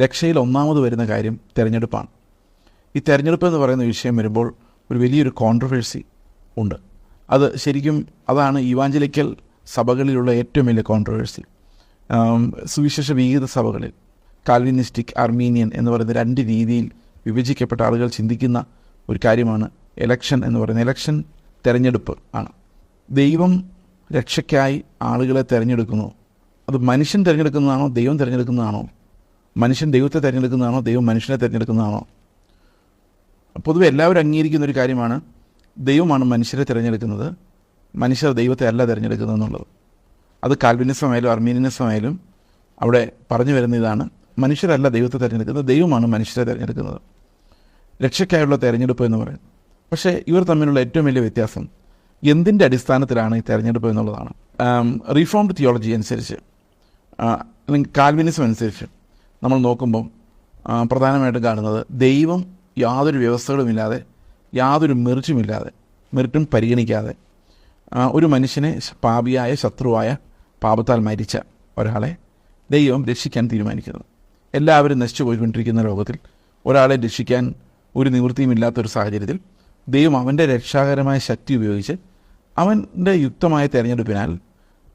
രക്ഷയിൽ ഒന്നാമത് വരുന്ന കാര്യം തിരഞ്ഞെടുപ്പാണ്. ഈ തിരഞ്ഞെടുപ്പ് എന്ന് പറയുന്ന വിഷയം വരുമ്പോൾ ഒരു വലിയൊരു കോൺട്രവേഴ്സി ഉണ്ട്. അത് ശരിക്കും അതാണ് ഇവാഞ്ചലിക്കൽ സഭകളിലുള്ള ഏറ്റവും വലിയ കോൺട്രവേഴ്സി സുവിശേഷ വിഹിത സഭകളിൽ കാൽവിനിസ്റ്റിക് അർമീനിയൻ എന്ന് പറയുന്ന രണ്ട് രീതിയിൽ വിഭജിക്കപ്പെട്ട ആളുകൾ ചിന്തിക്കുന്ന ഒരു കാര്യമാണ് എലക്ഷൻ എന്ന് പറയുന്നത് എലക്ഷൻ തിരഞ്ഞെടുപ്പ് ആണ്. ദൈവം രക്ഷയ്ക്കായി ആളുകളെ തിരഞ്ഞെടുക്കുന്നു. അത് മനുഷ്യൻ തിരഞ്ഞെടുക്കുന്നതാണോ ദൈവം തിരഞ്ഞെടുക്കുന്നതാണോ? മനുഷ്യൻ ദൈവത്തെ തിരഞ്ഞെടുക്കുന്നതാണോ? ദൈവം മനുഷ്യനെ തിരഞ്ഞെടുക്കുന്നതാണോ? പൊതുവെ എല്ലാവരും അംഗീകരിക്കുന്ന ഒരു കാര്യമാണ് ദൈവമാണ് മനുഷ്യരെ തിരഞ്ഞെടുക്കുന്നത്. മനുഷ്യർ ദൈവത്തെ അല്ല തിരഞ്ഞെടുക്കുന്നത് എന്നുള്ളത്. അത് കാൽവിനിസമായാലും അർമീനിയനിസമായാലും അവിടെ പറഞ്ഞു വരുന്ന ഇതാണ്. മനുഷ്യരല്ല ദൈവത്തെ തിരഞ്ഞെടുക്കുന്നത് ദൈവമാണ് മനുഷ്യരെ തിരഞ്ഞെടുക്കുന്നത്. രക്ഷയ്ക്കായുള്ള തിരഞ്ഞെടുപ്പ് എന്ന് പറയും പക്ഷേ ഇവർ തമ്മിലുള്ള ഏറ്റവും വലിയ വ്യത്യാസം എന്തിന്റെ അടിസ്ഥാനത്തിലാണ് ഈ തിരഞ്ഞെടുപ്പ് എന്നുള്ളതാണ്. റീഫോംഡ് തിയോളജി അനുസരിച്ച് അല്ലെങ്കിൽ കാൽവിനിസം അനുസരിച്ച് നമ്മൾ നോക്കുമ്പം പ്രധാനമായിട്ടും കാണുന്നത് ദൈവം യാതൊരു വ്യവസ്ഥകളുമില്ലാതെ യാതൊരു മെറിറ്റുമില്ലാതെ മെറിറ്റും പരിഗണിക്കാതെ ഒരു മനുഷ്യനെ പാപിയായ ശത്രുവായ പാപത്താൽ മരിച്ച ഒരാളെ ദൈവം രക്ഷിക്കാൻ തീരുമാനിക്കുന്നത് എല്ലാവരും നശിച്ചു പോയിക്കൊണ്ടിരിക്കുന്ന ലോകത്തിൽ ഒരാളെ രക്ഷിക്കാൻ ഒരു നിവൃത്തിയുമില്ലാത്തൊരു സാഹചര്യത്തിൽ ദൈവം അവന്റെ രക്ഷാകരമായ ശക്തി ഉപയോഗിച്ച് അവന്റെ യുക്തമായ തിരഞ്ഞെടുപ്പിനാൽ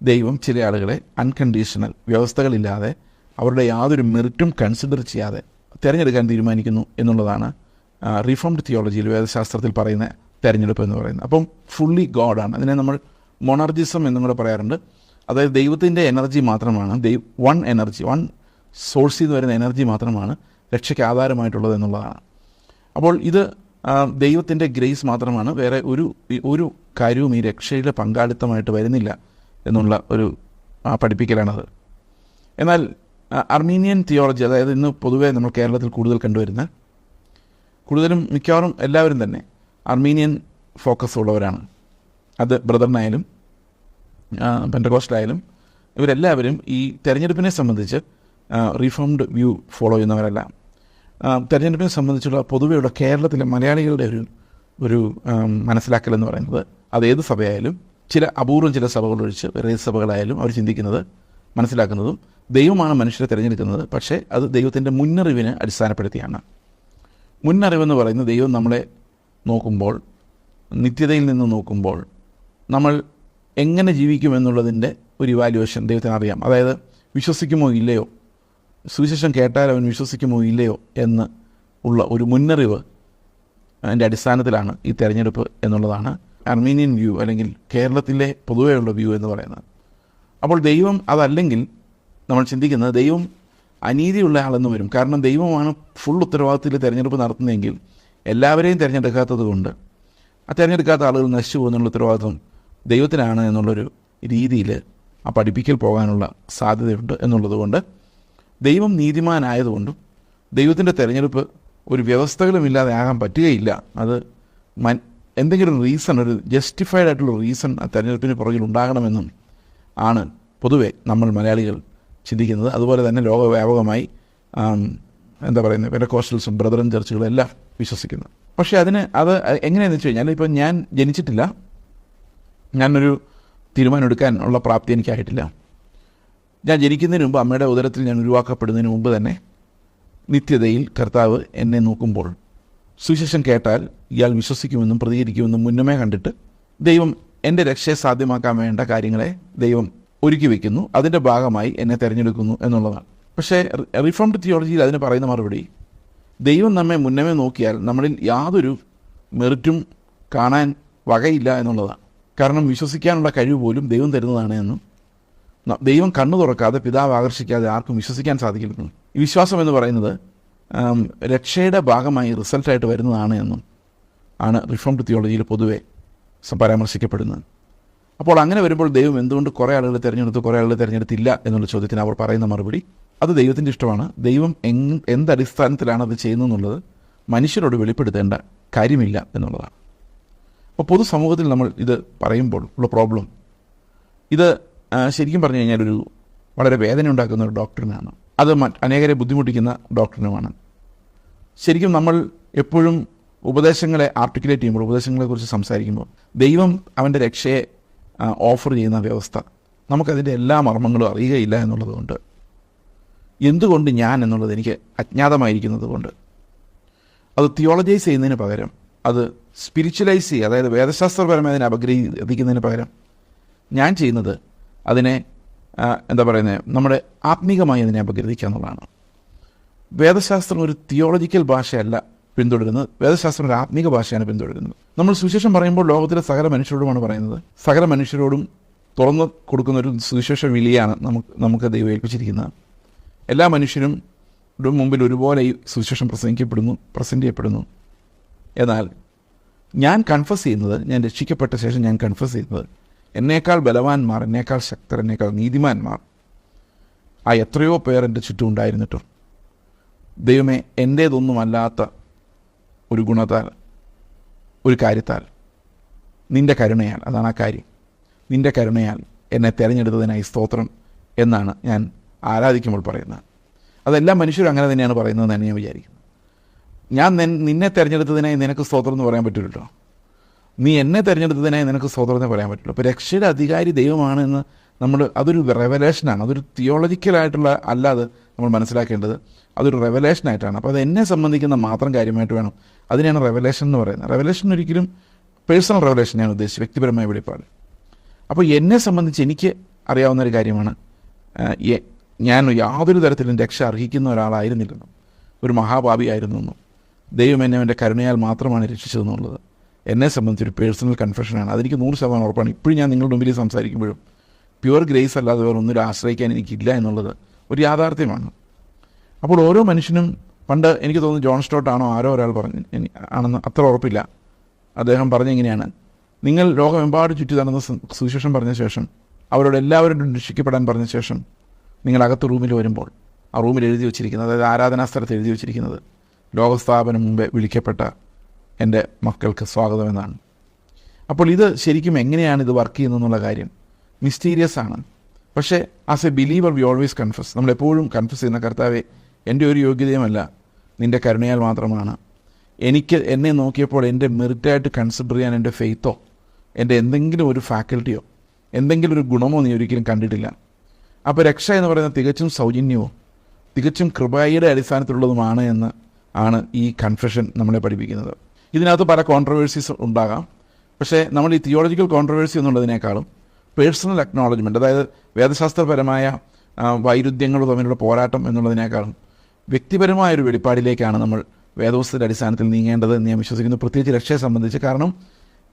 ദൈവം ചില ആളുകളെ അൺകണ്ടീഷണൽ വ്യവസ്ഥകളില്ലാതെ അവരുടെ യാതൊരു മെറിറ്റും കൺസിഡർ ചെയ്യാതെ തിരഞ്ഞെടുക്കാൻ തീരുമാനിക്കുന്നു എന്നുള്ളതാണ് റിഫോംഡ് തിയോളജിയിൽ വേദശാസ്ത്രത്തിൽ പറയുന്ന തിരഞ്ഞെടുപ്പ് എന്ന് പറയുന്നത്. അപ്പം ഫുള്ളി ഗോഡാണ് അതിനെ നമ്മൾ മൊണർജിസം എന്നും കൂടെ പറയാറുണ്ട്. അതായത് ദൈവത്തിന്റെ എനർജി മാത്രമാണ് ദൈവ വൺ എനർജി വൺ സോഴ്സിൽ നിന്ന് വരുന്ന എനർജി മാത്രമാണ് രക്ഷയ്ക്ക് ആധാരമായിട്ടുള്ളത് എന്നുള്ളതാണ്. അപ്പോൾ ഇത് ദൈവത്തിന്റെ ഗ്രേസ് മാത്രമാണ് വേറെ ഒരു ഒരു കാര്യവും ഈ രക്ഷയുടെ പങ്കാളിത്തമായിട്ട് വരുന്നില്ല എന്നുള്ള ഒരു പഠിപ്പിക്കലാണത്. എന്നാൽ അർമീനിയൻ തിയോളജി അതായത് ഇന്ന് പൊതുവേ നമ്മൾ കേരളത്തിൽ കൂടുതൽ കണ്ടുവരുന്ന കൂടുതലും മിക്കവാറും എല്ലാവരും തന്നെ അർമീനിയൻ ഫോക്കസ് ഉള്ളവരാണ്. അത് ബ്രദറിനായാലും പെൻഡകോസ്റ്റിലായാലും ഇവരെല്ലാവരും ഈ തെരഞ്ഞെടുപ്പിനെ സംബന്ധിച്ച് റീഫോംഡ് വ്യൂ ഫോളോ ചെയ്യുന്നവരല്ല. തെരഞ്ഞെടുപ്പിനെ സംബന്ധിച്ചുള്ള പൊതുവെയുള്ള കേരളത്തിലെ മലയാളികളുടെ ഒരു ഒരു മനസ്സിലാക്കൽ എന്ന് പറയുന്നത് അത് ഏത് സഭയായാലും ചില അപൂർവം ചില സഭകളൊഴിച്ച് വേറെ സഭകളായാലും അവർ ചിന്തിക്കുന്നത് മനസ്സിലാക്കുന്നതും ദൈവമാണ് മനുഷ്യരെ തിരഞ്ഞെടുക്കുന്നത്. പക്ഷേ അത് ദൈവത്തിന്റെ മുന്നറിവിനെ അടിസ്ഥാനപ്പെടുത്തിയാണ്. മുന്നറിവെന്ന് പറയുന്നത് ദൈവം നമ്മളെ നോക്കുമ്പോൾ നിത്യതയിൽ നിന്ന് നോക്കുമ്പോൾ നമ്മൾ എങ്ങനെ ജീവിക്കുമെന്നുള്ളതിന്റെ ഒരു ഇവാലുവേഷൻ ദൈവത്തിന് അറിയാം. അതായത് വിശ്വസിക്കുമോ ഇല്ലയോ? സുവിശേഷം കേട്ടാൽ അവൻ വിശ്വസിക്കുമോ ഇല്ലയോ എന്ന് ഉള്ള ഒരു മുന്നറിവ് അതിന്റെ അടിസ്ഥാനത്തിലാണ് ഈ തെരഞ്ഞെടുപ്പ് എന്നുള്ളതാണ് അർമീനിയൻ വ്യൂ അല്ലെങ്കിൽ കേരളത്തിലെ പൊതുവെയുള്ള വ്യൂ എന്ന് പറയുന്നത്. അപ്പോൾ ദൈവം അതല്ലെങ്കിൽ നമ്മൾ ചിന്തിക്കുന്നത് ദൈവം അനീതിയുള്ള ആളെന്ന് വരും. കാരണം ദൈവമാണ് ഫുൾ ഉത്തരവാദിത്തത്തിൽ തിരഞ്ഞെടുപ്പ് നടത്തുന്നതെങ്കിൽ എല്ലാവരെയും തിരഞ്ഞെടുക്കാത്തത് കൊണ്ട് ആ തിരഞ്ഞെടുക്കാത്ത ആളുകൾ നശിച്ചു പോകുന്നുള്ള ഉത്തരവാദിത്വം ദൈവത്തിനാണ് എന്നുള്ളൊരു രീതിയിൽ ആ പഠിപ്പിക്കൽ പോകാനുള്ള സാധ്യതയുണ്ട് എന്നുള്ളതുകൊണ്ട് ദൈവം നീതിമാനായതുകൊണ്ടും ദൈവത്തിന്റെ തിരഞ്ഞെടുപ്പ് ഒരു വ്യവസ്ഥകളുമില്ലാതെ ആകാൻ പറ്റുകയില്ല. അത് മൻ എന്തെങ്കിലും റീസൺ ഒരു ജസ്റ്റിഫൈഡ് ആയിട്ടുള്ള റീസൺ ആ തെരഞ്ഞെടുപ്പിന് പുറകിൽ ഉണ്ടാകണമെന്നും ആണ് പൊതുവെ നമ്മൾ മലയാളികൾ ചിന്തിക്കുന്നത്. അതുപോലെ തന്നെ ലോകവ്യാപകമായി എന്താ പറയുന്നത് പെരക്കോസ്റ്റൽസും ബ്രദറൻ ചർച്ചുകളും എല്ലാം വിശ്വസിക്കുന്നു. പക്ഷേ അതിന് അത് എങ്ങനെയാണെന്ന് വെച്ച് കഴിഞ്ഞാൽ ഇപ്പം ഞാൻ ജനിച്ചിട്ടില്ല. ഞാനൊരു തീരുമാനം എടുക്കാൻ ഉള്ള പ്രാപ്തി എനിക്കായിട്ടില്ല. ഞാൻ ജനിക്കുന്നതിന് മുമ്പ് അമ്മയുടെ ഉദരത്തിൽ ഞാൻ ഉരുവാക്കപ്പെടുന്നതിന് മുമ്പ് തന്നെ നിത്യതയിൽ കർത്താവ് എന്നെ നോക്കുമ്പോൾ സുവിശേഷം കേട്ടാൽ ഇയാൾ വിശ്വസിക്കുമെന്നും പ്രതികരിക്കുമെന്നും മുന്നമേ കണ്ടിട്ട് ദൈവം എന്റെ രക്ഷയെ സാധ്യമാക്കാൻ വേണ്ട കാര്യങ്ങളെ ദൈവം ഒരുക്കി വെക്കുന്നു. അതിന്റെ ഭാഗമായി എന്നെ തിരഞ്ഞെടുക്കുന്നു എന്നുള്ളതാണ്. പക്ഷേ റിഫോംഡ് തിയോളജിയിൽ അതിന് പറയുന്ന മറുപടി ദൈവം നമ്മെ മുന്നമേ നോക്കിയാൽ നമ്മളിൽ യാതൊരു മെറിറ്റും കാണാൻ വകയില്ല എന്നുള്ളതാണ്. കാരണം വിശ്വസിക്കാനുള്ള കഴിവ് പോലും ദൈവം തരുന്നതാണ് എന്നും ദൈവം കണ്ണു തുറക്കാതെ പിതാവ് ആകർഷിക്കാതെ ആർക്കും വിശ്വസിക്കാൻ സാധിക്കുന്നു വിശ്വാസം എന്ന് പറയുന്നത് രക്ഷയുടെ ഭാഗമായി റിസൾട്ടായിട്ട് വരുന്നതാണ് എന്നും ആണ് റിഫോംഡ് തിയോളജിയിൽ പൊതുവെ പരാമർശിക്കപ്പെടുന്നത്. അപ്പോൾ അങ്ങനെ വരുമ്പോൾ ദൈവം എന്തുകൊണ്ട് കുറേ ആളുകളെ തിരഞ്ഞെടുത്തു കുറേ ആളുകളെ തിരഞ്ഞെടുത്തില്ല എന്നുള്ള ചോദ്യത്തിന് അവർ പറയുന്ന മറുപടി അത് ദൈവത്തിന്റെ ഇഷ്ടമാണ്. ദൈവം എന്തടിസ്ഥാനത്തിലാണ് അത് ചെയ്യുന്നതെന്നുള്ളത് മനുഷ്യരോട് വെളിപ്പെടുത്തേണ്ട കാര്യമില്ല എന്നുള്ളതാണ്. അപ്പോൾ പൊതുസമൂഹത്തിൽ നമ്മൾ ഇത് പറയുമ്പോൾ ഉള്ള പ്രോബ്ലം ഇത് ശരിക്കും പറഞ്ഞു കഴിഞ്ഞാൽ ഒരു വളരെ വേദന ഉണ്ടാക്കുന്ന ഒരു ഡോക്ടറിനാണ് അത് അനേകരെ ബുദ്ധിമുട്ടിക്കുന്ന ഡോക്ടറിനുമാണ് ശരിക്കും നമ്മൾ എപ്പോഴും ഉപദേശങ്ങളെ ആർട്ടിക്കുലേറ്റ് ചെയ്യുമ്പോൾ ഉപദേശങ്ങളെക്കുറിച്ച് സംസാരിക്കുമ്പോൾ ദൈവം അവന്റെ രക്ഷയെ ഓഫർ ചെയ്യുന്ന വ്യവസ്ഥ. നമുക്കതിന്റെ എല്ലാ മർമ്മങ്ങളും അറിയുകയില്ല എന്നുള്ളതുകൊണ്ട്. എന്തുകൊണ്ട് ഞാൻ എന്നുള്ളത് എനിക്ക് അജ്ഞാതമായിരിക്കുന്നത് കൊണ്ട് അത് തിയോളജൈസ് ചെയ്യുന്നതിന് പകരം അത് സ്പിരിച്വലൈസ് ചെയ്യുക അതായത് വേദശാസ്ത്രപരമായി അതിനെ അപഗ്രഹിക്കുന്നതിന് പകരം ഞാൻ ചെയ്യുന്നത് അതിനെ എന്താ പറയുന്നത് നമ്മുടെ ആത്മീകമായി അതിനെ അപഗ്രഹിക്കുക എന്നുള്ളതാണ്. വേദശാസ്ത്രം ഒരു തിയോളജിക്കൽ ഭാഷയല്ല. പിന്തുടരുന്നത്. വേദശാസ്ത്രം ഒരു ആത്മീക ഭാഷയാണ് പിന്തുടരുന്നത്. നമ്മൾ സുവിശേഷം പറയുമ്പോൾ ലോകത്തിലെ സകല മനുഷ്യരോടുമാണ് പറയുന്നത്. സകല മനുഷ്യരോടും തുറന്നു കൊടുക്കുന്ന ഒരു സുവിശേഷ വിളിയാണ് നമുക്ക് നമുക്ക് ദൈവം ഏൽപ്പിച്ചിരിക്കുന്നത്. എല്ലാ മനുഷ്യരും മുമ്പിൽ ഒരുപോലെ ഈ സുവിശേഷം പ്രസംഗിക്കപ്പെടുന്നു പ്രസന്റ് ചെയ്യപ്പെടുന്നു. എന്നാൽ ഞാൻ കൺഫസ് ചെയ്യുന്നത് ഞാൻ രക്ഷിക്കപ്പെട്ട ശേഷം ഞാൻ കൺഫസ് ചെയ്യുന്നത് എന്നേക്കാൾ ബലവാന്മാർ എന്നേക്കാൾ ശക്തർ എന്നേക്കാൾ നീതിമാന്മാർ ആ എത്രയോ പേർ എന്റെ ചുറ്റും ഉണ്ടായിരുന്നിട്ടും. ദൈവമേ എന്റേതൊന്നുമല്ലാത്ത ഒരു ഗുണത്താൽ ഒരു കാര്യത്താൽ. നിന്റെ കരുണയാൽ അതാണ് ആ കാര്യം. നിന്റെ കരുണയാൽ എന്നെ തിരഞ്ഞെടുത്തതിനായി സ്തോത്രം എന്നാണ് ഞാൻ ആരാധിക്കുമ്പോൾ പറയുന്നത്. അതെല്ലാം മനുഷ്യരും അങ്ങനെ തന്നെയാണ് പറയുന്നത് തന്നെ ഞാൻ വിചാരിക്കുന്നത്. ഞാൻ നിന്നെ തിരഞ്ഞെടുത്തതിനായി നിനക്ക് സ്തോത്രം എന്ന് പറയാൻ പറ്റില്ലല്ലോ നീ എന്നെ തിരഞ്ഞെടുത്തതിനായി നിനക്ക് സ്തോത്രം എന്ന് പറയാൻ പറ്റില്ല അപ്പോൾ രക്ഷയുടെ അധികാരി ദൈവമാണ് എന്ന് നമ്മൾ അതൊരു റെവലേഷനാണ് അതൊരു തിയോളജിക്കലായിട്ടുള്ള അല്ലാതെ നമ്മൾ മനസ്സിലാക്കേണ്ടത് അതൊരു റെവലേഷനായിട്ടാണ് അപ്പോൾ അത് എന്നെ സംബന്ധിക്കുന്ന മാത്രം കാര്യമായിട്ട് വേണം. അതിനെയാണ് റെവലേഷൻ എന്ന് പറയുന്നത്. റെവലേഷൻ ഒരിക്കലും പേഴ്സണൽ റെവലേഷൻ ഞാൻ ഉദ്ദേശിച്ചത് വ്യക്തിപരമായ വെളിപ്പാട്. അപ്പോൾ എന്നെ സംബന്ധിച്ച് എനിക്ക് അറിയാവുന്ന ഒരു കാര്യമാണ് ഞാൻ യാതൊരു തരത്തിലും രക്ഷ അർഹിക്കുന്ന ഒരാളായിരുന്നില്ലെന്നും ഒരു മഹാപാപിയായിരുന്നു എന്നും ദൈവം എന്നെ അവന്റെ കരുണയാൽ മാത്രമാണ് രക്ഷിച്ചതെന്നുള്ളത് എന്നെ സംബന്ധിച്ചൊരു പേഴ്സണൽ കൺഫെഷനാണ് അതെനിക്ക് നൂറ് ശതമാനം ഉറപ്പാണ്. ഇപ്പോഴും ഞാൻ നിങ്ങളുടെ മുമ്പിൽ സംസാരിക്കുമ്പോഴും പ്യുവർ ഗ്രേസ് അല്ലാതെ വേറെ ഒന്നിനും ആശ്രയിക്കാൻ എനിക്കില്ല എന്നുള്ളത് ഒരു യാഥാർത്ഥ്യമാണ്. അപ്പോൾ ഓരോ മനുഷ്യനും പണ്ട് എനിക്ക് തോന്നുന്നു ജോൺ സ്റ്റോട്ട് ആണോ ആരോ ഒരാൾ പറഞ്ഞു ആണെന്ന് അത്ര ഉറപ്പില്ല. അദ്ദേഹം പറഞ്ഞെങ്ങനെയാണ് നിങ്ങൾ ലോകമെമ്പാട് ചുറ്റി നടന്ന സുവിശേഷം പറഞ്ഞ ശേഷം അവരോട് എല്ലാവരും രക്ഷിക്കപ്പെടാൻ പറഞ്ഞ ശേഷം നിങ്ങൾ അകത്ത് റൂമിൽ വരുമ്പോൾ ആ റൂമിൽ എഴുതി വെച്ചിരിക്കുന്നത് അതായത് ആരാധനാ സ്ഥലത്ത് എഴുതി വെച്ചിരിക്കുന്നത് ലോകസ്ഥാപനം മുമ്പേ വിളിക്കപ്പെട്ട എന്റെ മക്കൾക്ക് സ്വാഗതമെന്നാണ് അപ്പോൾ ഇത് ശരിക്കും എങ്ങനെയാണ് ഇത് വർക്ക് ചെയ്യുന്നതെന്നുള്ള കാര്യം മിസ്റ്റീരിയസ് ആണ്. പക്ഷേ as a believer we always confuse നമ്മളെപ്പോഴും കൺഫസ് ചെയ്യുന്ന കർത്താവെ എന്റെ ഒരു യോഗ്യതയുമല്ല. നിന്റെ കരുണയാൽ മാത്രമാണ്. എനിക്ക് എന്നെ നോക്കിയപ്പോൾ എന്റെ മെറിറ്റായിട്ട് കൺസിഡർ ചെയ്യാൻ എന്റെ ഫെയ്ത്തോ എന്റെ എന്തെങ്കിലും ഒരു ഫാക്കൽറ്റിയോ എന്തെങ്കിലും ഒരു ഗുണമോ നീ ഒരിക്കലും കണ്ടിട്ടില്ല. അപ്പോൾ രക്ഷ എന്ന് പറയുന്നത് തികച്ചും സൗജന്യവും തികച്ചും കൃപയുടെ അടിസ്ഥാനത്തിലുള്ളതുമാണ് എന്ന് ആണ് ഈ കൺഫെഷൻ നമ്മളെ പഠിപ്പിക്കുന്നത്. ഇതിനകത്ത് പല കോൺട്രവേഴ്സീസ് ഉണ്ടാകാം. പക്ഷേ നമ്മൾ ഈ തിയോളജിക്കൽ കോൺട്രവേഴ്സി എന്നുള്ളതിനേക്കാളും പേഴ്സണൽ അക്നോളജ്മെന്റ് അതായത് വേദശാസ്ത്രപരമായ വൈരുദ്ധ്യങ്ങൾ തമ്മിലുള്ള പോരാട്ടം എന്നുള്ളതിനേക്കാളും വ്യക്തിപരമായ ഒരു വെളിപ്പാടിലേക്കാണ് നമ്മൾ വേദവസ്തുവിന്റെ അടിസ്ഥാനത്തിൽ നീങ്ങേണ്ടത് എന്ന് ഞാൻ വിശ്വസിക്കുന്നു. പ്രത്യേകിച്ച് രക്ഷയെ സംബന്ധിച്ച്. കാരണം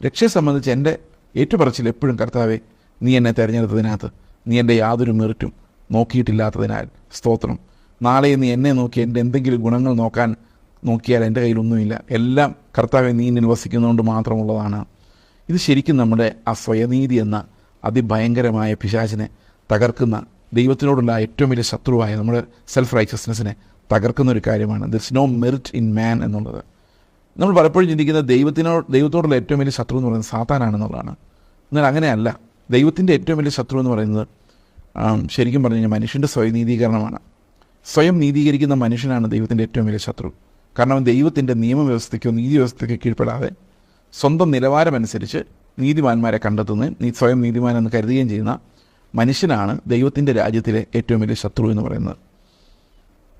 രക്ഷയെ സംബന്ധിച്ച് എന്റെ ഏറ്റുപറച്ചിൽ എപ്പോഴും കർത്താവെ നീ എന്നെ തിരഞ്ഞെടുത്തതിനകത്ത് നീ എന്റെ യാതൊരു മെറിറ്റും നോക്കിയിട്ടില്ലാത്തതിനാൽ സ്തോത്രം. നാളെ നീ എന്നെ നോക്കി എന്റെ എന്തെങ്കിലും ഗുണങ്ങൾ നോക്കാൻ നോക്കിയാൽ എന്റെ കയ്യിലൊന്നുമില്ല. എല്ലാം കർത്താവെ നീ എന്നിൽ വസിക്കുന്നതുകൊണ്ട് മാത്രമുള്ളതാണ്. ഇത് ശരിക്കും നമ്മുടെ ആ സ്വയനീതി എന്ന അതിഭയങ്കരമായ പിശാചിനെ തകർക്കുന്ന ദൈവത്തിനോടുള്ള ഏറ്റവും വലിയ ശത്രുവായ നമ്മുടെ സെൽഫ് റൈച്ചസ്നെസ്സിനെ തകർക്കുന്ന ഒരു കാര്യമാണ്. There's no merit in man എന്നുള്ളത്. നമ്മൾ പലപ്പോഴും ചിന്തിക്കുന്ന ദൈവത്തിനോ ദൈവത്തോടുള്ള ഏറ്റവും വലിയ ശത്രു എന്ന് പറയുന്നത് സാത്താനാണെന്നുള്ളതാണ്. എന്നാൽ അങ്ങനെയല്ല. ദൈവത്തിന്റെ ഏറ്റവും വലിയ ശത്രു എന്ന് പറയുന്നത് ശരിക്കും പറഞ്ഞു കഴിഞ്ഞാൽ മനുഷ്യന്റെ സ്വയം നീതീകരണമാണ് സ്വയം നീതീകരിക്കുന്ന മനുഷ്യനാണ് ദൈവത്തിന്റെ ഏറ്റവും വലിയ ശത്രു. കാരണം ദൈവത്തിന്റെ നിയമവ്യവസ്ഥയ്ക്കോ നീതി വ്യവസ്ഥയ്ക്കോ കീഴ്പ്പെടാതെ സ്വന്തം നിലവാരമനുസരിച്ച് നീതിമാന്മാരെ കണ്ടെത്തുന്നതും നീ സ്വയം നീതിമാൻ എന്ന് കരുതുകയും ചെയ്യുന്ന മനുഷ്യനാണ് ദൈവത്തിന്റെ രാജ്യത്തിലെ ഏറ്റവും വലിയ ശത്രു എന്ന് പറയുന്നത്.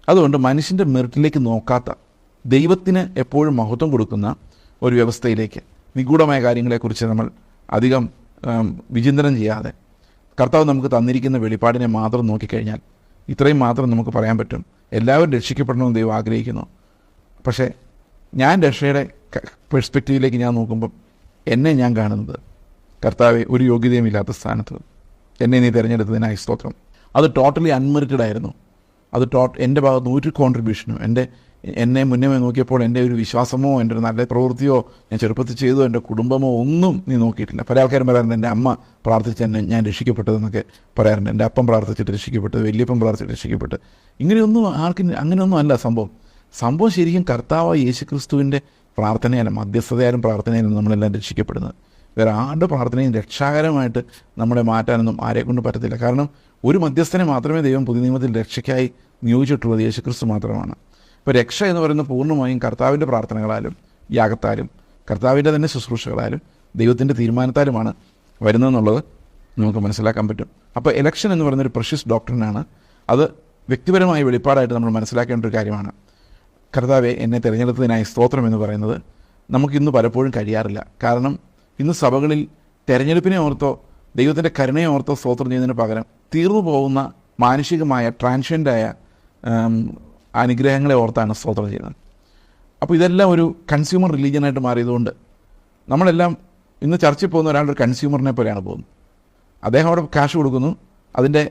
അതുകൊണ്ട് മനുഷ്യന്റെ മെറിറ്റിലേക്ക് നോക്കാത്ത ദൈവത്തിന് എപ്പോഴും മഹത്വം കൊടുക്കുന്ന ഒരു വ്യവസ്ഥയിലേക്ക് നിഗൂഢമായ കാര്യങ്ങളെക്കുറിച്ച് നമ്മൾ അധികം വിചിന്തനം ചെയ്യാതെ കർത്താവ് നമുക്ക് തന്നിരിക്കുന്ന വെളിപ്പാടിനെ മാത്രം നോക്കിക്കഴിഞ്ഞാൽ ഇത്രയും മാത്രം നമുക്ക് പറയാൻ പറ്റും. എല്ലാവരും രക്ഷിക്കപ്പെടണമെന്ന് ദൈവം ആഗ്രഹിക്കുന്നു. പക്ഷേ ഞാൻ രക്ഷയുടെ പെർസ്പെക്റ്റീവിലേക്ക് ഞാൻ നോക്കുമ്പം എന്നെ ഞാൻ കാണുന്നത്. കർത്താവെ ഒരു യോഗ്യതയും ഇല്ലാത്ത സ്ഥാനത്ത്. എന്നെ നീ തിരഞ്ഞെടുത്തതിനായി സ്തോത്രം. അത് ടോട്ടലി അൺമെറിറ്റഡ് ആയിരുന്നു. അത് ടോട്ട് എന്റെ ഭാഗത്ത് ഒരു കോൺട്രിബ്യൂഷനും എന്റെ എന്നെ മുന്നേ നോക്കിയപ്പോൾ എന്റെ ഒരു വിശ്വാസമോ എന്റെ ഒരു നല്ല പ്രവൃത്തിയോ ഞാൻ ചെറുപ്പത്തിൽ ചെയ്തോ എന്റെ കുടുംബമോ ഒന്നും നീ നോക്കിയിട്ടില്ല. പല ആൾക്കാരും പറയാറുണ്ട് എന്റെ അമ്മ പ്രാർത്ഥിച്ച് എന്നെ ഞാൻ രക്ഷിക്കപ്പെട്ടതെന്നൊക്കെ പറയാറുണ്ട്. എന്റെ അപ്പം പ്രാർത്ഥിച്ചിട്ട് രക്ഷിക്കപ്പെട്ടത് വലിയപ്പം പ്രാർത്ഥിച്ചിട്ട് രക്ഷിക്കപ്പെട്ടത് ഇങ്ങനെയൊന്നും ആർക്കും അങ്ങനെയൊന്നും അല്ല സംഭവം. സംഭവം ശരിക്കും കർത്താവ് യേശുക്രിസ്തുവിന്റെ പ്രാർത്ഥനയാലും മധ്യസ്ഥതയാലും പ്രാർത്ഥനയാലും നമ്മളെല്ലാം രക്ഷിക്കപ്പെടുന്നത്. വേറെ ആരുടെ പ്രാർത്ഥനയും രക്ഷാകരമായിട്ട് നമ്മളെ മാറ്റാനൊന്നും ആരെ കൊണ്ട് പറ്റത്തില്ല. കാരണം ഒരു മധ്യസ്ഥനെ മാത്രമേ ദൈവം പുതിയ നിയമത്തിൽ രക്ഷയ്ക്കായി നിയോഗിച്ചിട്ടുള്ളത് യേശുക്രിസ്തു മാത്രമാണ്. ഇപ്പോൾ രക്ഷ എന്ന് പറയുന്നത് പൂർണമായും കർത്താവിന്റെ പ്രാർത്ഥനകളാലും യാഗത്താലും കർത്താവിന്റെ തന്നെ ശുശ്രൂഷകളാലും ദൈവത്തിന്റെ തീരുമാനത്താലുമാണ് വരുന്നതെന്നുള്ളത് നമുക്ക് മനസ്സിലാക്കാൻ പറ്റും. അപ്പോൾ എലക്ഷൻ എന്ന് പറയുന്നൊരു പ്രഷ്യസ് ഡോക്ടറിനാണ് അത് വ്യക്തിപരമായ വെളിപ്പാടായിട്ട് നമ്മൾ മനസ്സിലാക്കേണ്ട ഒരു കാര്യമാണ്. കർത്താവെ എന്നെ തിരഞ്ഞെടുത്തതിനായി സ്തോത്രം എന്ന് പറയുന്നത് നമുക്കിന്ന് പലപ്പോഴും കഴിയാറില്ല. കാരണം ഇന്ന് സഭകളിൽ തെരഞ്ഞെടുപ്പിനെ ഓർത്തോ ദൈവത്തിന്റെ കരുണയെ ഓർത്തോ സ്തോത്രം ചെയ്യുന്നതിന് പകരം തീർന്നു പോകുന്ന മാനുഷികമായ ട്രാൻഷ്യന്റായ അനുഗ്രഹങ്ങളെ ഓർത്താണ് സ്തോത്രം ചെയ്യുന്നത്. അപ്പോൾ ഇതെല്ലാം ഒരു കൺസ്യൂമർ റിലീജിയനായിട്ട് മാറിയതുകൊണ്ട് നമ്മളെല്ലാം ഇന്ന് ചർച്ചയിൽ പോകുന്ന ഒരാളൊരു ഒരു കൺസ്യൂമറിനെ പോലെയാണ് പോകുന്നത്. അദ്ദേഹം അവിടെ ക്യാഷ് കൊടുക്കുന്നു അതിന്റെ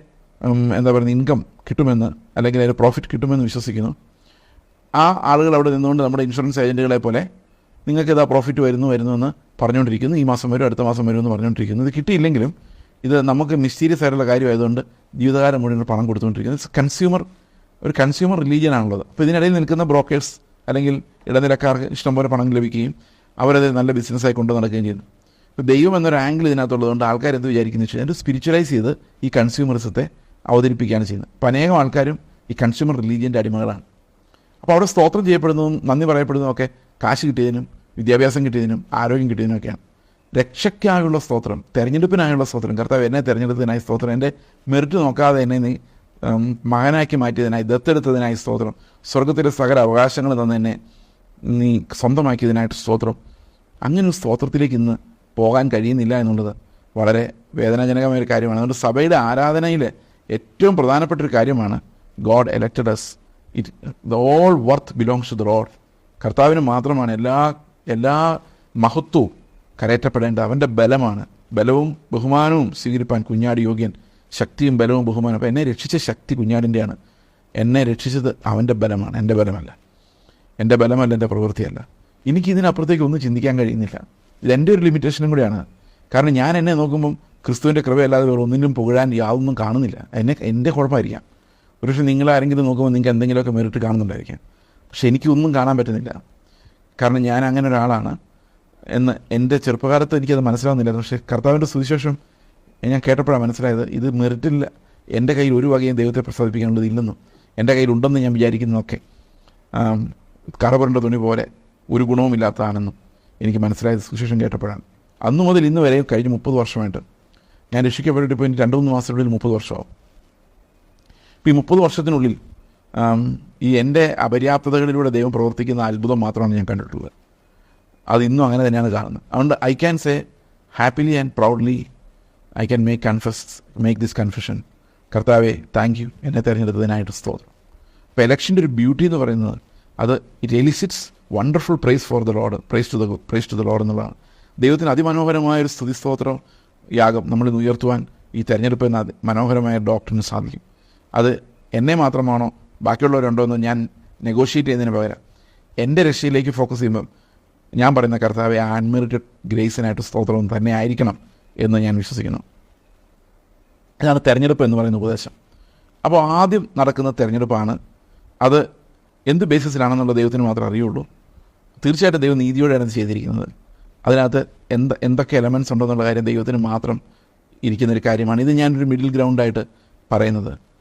എന്താ പറയുന്നത് ഇൻകം കിട്ടുമെന്ന് അല്ലെങ്കിൽ അതിന്റെ പ്രോഫിറ്റ് കിട്ടുമെന്ന് വിശ്വസിക്കുന്നു. ആ ആളുകൾ അവിടെ നിന്നുകൊണ്ട് നമ്മുടെ ഇൻഷുറൻസ് ഏജന്റുകളെ പോലെ നിങ്ങൾക്ക് ഇതാ പ്രോഫിറ്റ് വരുന്നു വരുന്നു എന്ന് പറഞ്ഞുകൊണ്ടിരിക്കുന്നു. ഈ മാസം വരും അടുത്ത മാസം വരും എന്ന് പറഞ്ഞുകൊണ്ടിരിക്കുന്നു. ഇത് കിട്ടിയില്ലെങ്കിലും ഇത് നമുക്ക് മിസ്റ്റീരിയസ് ആയിട്ടുള്ള കാര്യമായതുകൊണ്ട് ജീവിതകാലം മുഴുവൻ പണം കൊടുത്തുകൊണ്ടിരിക്കുന്നത് കൺസ്യൂമർ ഒരു കൺസ്യൂമർ റിലീജിയൻ ആണുള്ളത്. അപ്പോൾ ഇതിനിടയിൽ നിൽക്കുന്ന ബ്രോക്കേഴ്സ് അല്ലെങ്കിൽ ഇടനിലക്കാർക്ക് ഇഷ്ടംപോലെ പണം ലഭിക്കുകയും അവരത് നല്ല ബിസിനസ്സായി കൊണ്ടു നടക്കുകയും ചെയ്യുന്നു. ഇപ്പോൾ ദൈവം എന്നൊരു ആംഗിൾ ഇതിനകത്തുള്ളതുകൊണ്ട് ആൾക്കാർ എന്ത് വിചാരിക്കുന്നു വെച്ചാൽ ഒരു സ്പിരിച്വലൈസ് ചെയ്ത് ഈ കൺസ്യൂമറിസത്തെ അവതരിപ്പിക്കുകയാണ് ചെയ്യുന്നത്. അപ്പോൾ അനേകം ആൾക്കാരും ഈ കൺസ്യൂമർ റിലീജിയന്റെ അടിമകളാണ്. അപ്പോൾ അവിടെ സ്തോത്രം ചെയ്യപ്പെടുന്നതും നന്ദി പറയപ്പെടുന്നതും ഒക്കെ കാശ് കിട്ടിയതിനും വിദ്യാഭ്യാസം കിട്ടിയതിനും ആരോഗ്യം കിട്ടിയതിനും ഒക്കെയാണ്. രക്ഷയ്ക്കായുള്ള സ്തോത്രം തെരഞ്ഞെടുപ്പിനായുള്ള സ്തോത്രം. കർത്താവ് എന്നെ തെരഞ്ഞെടുത്തതിനായി സ്തോത്രം. എന്റെ മെറിറ്റ് നോക്കാതെ എന്നെ നീ മകനാക്കി മാറ്റിയതിനായി ദത്തെടുത്തതിനായി സ്തോത്രം. സ്വർഗത്തിലെ സകല അവകാശങ്ങൾ തന്നെ എന്നെ നീ സ്വന്തമാക്കിയതിനായിട്ട് സ്തോത്രം. അങ്ങനെ ഒരു സ്തോത്രത്തിലേക്ക് ഇന്ന് പോകാൻ കഴിയുന്നില്ല എന്നുള്ളത് വളരെ വേദനാജനകമായ ഒരു കാര്യമാണ്. അതുകൊണ്ട് സഭയുടെ ആരാധനയിൽ ഏറ്റവും പ്രധാനപ്പെട്ട ഒരു കാര്യമാണ് God elected it the all worth belongs to the Lord കർത്താവിന് മാത്രമാണ് എല്ലാ എല്ലാ മഹത്വവും കരയറ്റപ്പെടേണ്ട അവന്റെ ബലമാണ്. ബലവും ബഹുമാനവും സ്വീകരിപ്പാൻ കുഞ്ഞാടി യോഗ്യൻ. ശക്തിയും ബലവും ബഹുമാനവും. അപ്പം എന്നെ രക്ഷിച്ച ശക്തി കുഞ്ഞാടിന്റെയാണ്. എന്നെ രക്ഷിച്ചത് അവന്റെ ബലമാണ്. എന്റെ ബലമല്ല. എന്റെ ബലമല്ല എന്റെ പ്രവൃത്തിയല്ല. എനിക്ക് ഇതിനപ്പുറത്തേക്ക് ഒന്നും ചിന്തിക്കാൻ കഴിയുന്നില്ല. ഇതെന്റെ ഒരു ലിമിറ്റേഷനും കൂടിയാണ്. കാരണം ഞാൻ എന്നെ നോക്കുമ്പം ക്രിസ്തുവിന്റെ കൃപയല്ലാതെ വേറെ ഒന്നിനും പുകഴാൻ യാതൊന്നും കാണുന്നില്ല. എന്നെ എന്റെ കുഴപ്പമായിരിക്കാം. ഒരുപക്ഷെ നിങ്ങൾ ആരെങ്കിലും നോക്കുമ്പോൾ നിങ്ങൾക്ക് എന്തെങ്കിലുമൊക്കെ മെറിറ്റ് കാണുന്നുണ്ടായിരിക്കാം. പക്ഷെ എനിക്കൊന്നും കാണാൻ പറ്റുന്നില്ല. കാരണം ഞാൻ അങ്ങനെ ഒരാളാണ് എന്ന് എന്റെ ചെറുപ്പകാലത്ത് എനിക്കത് മനസ്സിലാവുന്നില്ല. പക്ഷേ കർത്താവിന്റെ സുവിശേഷം ഞാൻ കേട്ടപ്പോഴാണ് മനസ്സിലായത് ഇത് മെറിറ്റില്ല എന്റെ കയ്യിൽ ഒരു വകയും ദൈവത്തെ പ്രസാദിപ്പിക്കാനുള്ളത് ഇല്ലെന്നും എന്റെ കയ്യിലുണ്ടെന്ന് ഞാൻ വിചാരിക്കുന്നതൊക്കെ. കറപുരണ്ട തുണി പോലെ ഒരു ഗുണവുമില്ലാത്തതാണെന്നും എനിക്ക് മനസ്സിലായത് സുവിശേഷം കേട്ടപ്പോഴാണ്. അന്നു മുതൽ ഇന്ന് വരെ കഴിഞ്ഞ് മുപ്പത് വർഷമായിട്ട് ഞാൻ രക്ഷിക്കപ്പെട്ടിട്ട് ഇപ്പോൾ ഇനി രണ്ട് മൂന്ന് മാസത്തിനുള്ളിൽ മുപ്പത് വർഷമാവും. ഈ മുപ്പത് വർഷത്തിനുള്ളിൽ ഈ എന്റെ അപര്യാപ്തതകളിലൂടെ ദൈവം പ്രവർത്തിക്കുന്ന അത്ഭുതം മാത്രമാണ് ഞാൻ കണ്ടിട്ടുള്ളത്. അത് ഇന്നും അങ്ങനെ തന്നെയാണ് കാണുന്നത്. അതുകൊണ്ട് I can say happily and proudly I can make confuse make this confession കർത്താവെ താങ്ക് യു എന്നെ തിരഞ്ഞെടുത്തതിനായിട്ട് സ്തോത്രം. അപ്പോൾ ഇലക്ഷന്റെ ഒരു ബ്യൂട്ടി എന്ന് പറയുന്നത് അത് it elicits wonderful praise for the Lord praise to the praise to the Lord എന്നുള്ളതാണ്. ദൈവത്തിന് അതിമനോഹരമായ ഒരു സ്തുതി സ്തോത്രം യാഗം നമ്മളിന്ന് ഉയർത്തുവാൻ ഈ തെരഞ്ഞെടുപ്പ് എന്ന മനോഹരമായ ഡോക്ടറിന് സാധിക്കും. അത് എന്നെ മാത്രമാണോ? ബാക്കിയുള്ളവരുണ്ടോ എന്ന് ഞാൻ നെഗോഷിയേറ്റ് ചെയ്യുന്നതിന് പകരം എന്റെ രക്ഷയിലേക്ക് ഫോക്കസ് ചെയ്യുമ്പം ഞാൻ പറയുന്ന കർത്താവെ അൺമെറിറ്റഡ് ഗ്രേസിനായിട്ട് സ്തോത്രം തന്നെ ആയിരിക്കണം എന്ന് ഞാൻ വിശ്വസിക്കുന്നു. അതാണ് തിരഞ്ഞെടുപ്പ് എന്ന് പറയുന്ന ഉപദേശം. അപ്പോൾ ആദ്യം നടക്കുന്ന തിരഞ്ഞെടുപ്പാണ് അത് എന്ത് ബേസിസിലാണെന്നുള്ള ദൈവത്തിന് മാത്രമേ അറിയുള്ളൂ. തീർച്ചയായിട്ടും ദൈവം നീതിയോടെയാണ് ചെയ്തിരിക്കുന്നത്. അതിനകത്ത് എന്ത് എന്തൊക്കെ എലമെന്റ്സ് ഉണ്ടെന്നുള്ള കാര്യം ദൈവത്തിന് മാത്രം ഇരിക്കുന്നൊരു കാര്യമാണ്. ഇത് ഞാനൊരു മിഡിൽ ഗ്രൗണ്ടായിട്ട് പറയുന്നത്. ആം,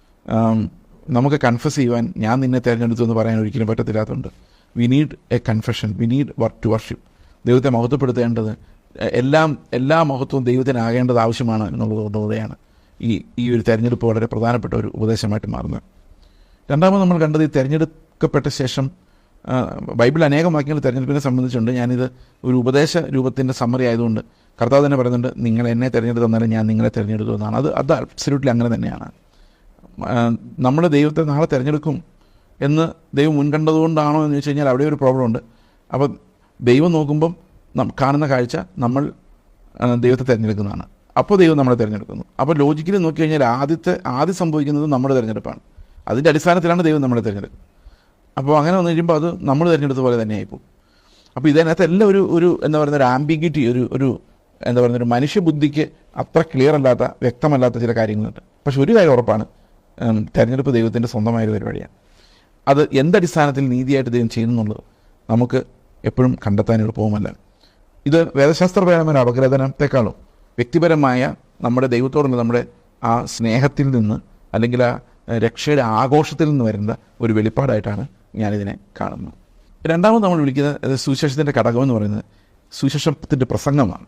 നമുക്ക് കൺഫസ് ചെയ്യുവാൻ ഞാൻ നിന്നെ തിരഞ്ഞെടുത്തു എന്ന് പറയാൻ ഒരിക്കലും പറ്റത്തില്ലാത്തതുണ്ട് we need a confession we need work to worship ദൈവത്തെ മഹത്വപ്പെടുത്തേണ്ടത് എല്ലാം എല്ലാ മഹത്വവും ദൈവത്തിനാകേണ്ടത് ആവശ്യമാണ് എന്നുള്ളത് കൊണ്ടുകൂടെയാണ് ഈ ഈ ഒരു തെരഞ്ഞെടുപ്പ് വളരെ പ്രധാനപ്പെട്ട ഒരു ഉപദേശമായിട്ട് മാറുന്നത്. രണ്ടാമത് നമ്മൾ കണ്ടത് ഈ തിരഞ്ഞെടുക്കപ്പെട്ട ശേഷം ബൈബിൾ അനേകം വാക്യങ്ങൾ തിരഞ്ഞെടുപ്പിനെ സംബന്ധിച്ചുണ്ട് ഞാനിത് ഒരു ഉപദേശ രൂപത്തിന്റെ സമ്മറി ആയതുകൊണ്ട് കർത്താവ് തന്നെ പറയുന്നുണ്ട് നിങ്ങൾ എന്നെ തിരഞ്ഞെടുത്തു തന്നാലും ഞാൻ നിങ്ങളെ തിരഞ്ഞെടുത്തു എന്നാണ്. അത് അത് അബ്സല്യൂട്ട്ലി അങ്ങനെ തന്നെയാണ്. നമ്മൾ ദൈവത്തെ നാളെ തിരഞ്ഞെടുക്കും എന്ന് ദൈവം മുൻകണ്ടതുകൊണ്ടാണോ എന്ന് വെച്ച് കഴിഞ്ഞാൽ അവിടെ ഒരു പ്രോബ്ലം ഉണ്ട്. അപ്പം ദൈവം നോക്കുമ്പം കാണുന്ന കാഴ്ച നമ്മൾ ദൈവത്തെ തിരഞ്ഞെടുക്കുന്നതാണ്. അപ്പോൾ ദൈവം നമ്മളെ തിരഞ്ഞെടുക്കുന്നു. അപ്പോൾ ലോജിക്കലി നോക്കി കഴിഞ്ഞാൽ ആദ്യത്തെ ആദ്യം സംഭവിക്കുന്നത് നമ്മുടെ തിരഞ്ഞെടുപ്പാണ്. അതിന്റെ അടിസ്ഥാനത്തിലാണ് ദൈവം നമ്മളെ തിരഞ്ഞെടുക്കുന്നത്. അപ്പോൾ അങ്ങനെ വന്നു കഴിയുമ്പോൾ അത് നമ്മൾ തിരഞ്ഞെടുത്ത പോലെ തന്നെ പോകും അപ്പോൾ ഇതിനകത്ത് എല്ലാം ഒരു ഒരു എന്താ പറയുന്ന ഒരു ആംബിഗിറ്റി ഒരു ഒരു എന്താ പറയുന്ന ഒരു മനുഷ്യബുദ്ധിക്ക് അത്ര ക്ലിയർ അല്ലാത്ത വ്യക്തമല്ലാത്ത ചില കാര്യങ്ങളുണ്ട്. പക്ഷെ ഒരു കാര്യം ഉറപ്പാണ്. തെരഞ്ഞെടുപ്പ് ദൈവത്തിന്റെ സ്വന്തമായൊരു പരിപാടിയാണ്. അത് എന്തടിസ്ഥാനത്തിൽ നീതിയായിട്ട് ദൈവം ചെയ്യുന്നുള്ളത് നമുക്ക് എപ്പോഴും കണ്ടെത്താൻ എളുപ്പവുമല്ല ഇത് വേദശാസ്ത്രപരമായ അപഗ്രഥനത്തെക്കാളും വ്യക്തിപരമായ നമ്മുടെ ദൈവത്തോടുള്ള നമ്മുടെ ആ സ്നേഹത്തിൽ നിന്ന് അല്ലെങ്കിൽ ആ രക്ഷയുടെ ആഘോഷത്തിൽ നിന്ന് വരുന്ന ഒരു വെളിപ്പാടായിട്ടാണ് ഞാനിതിനെ കാണുന്നത്. രണ്ടാമത് നമ്മൾ വിളിക്കുന്നത് സുവിശേഷത്തിന്റെ ഘടകം എന്ന് പറയുന്നത് സുവിശേഷത്തിന്റെ പ്രസംഗമാണ്.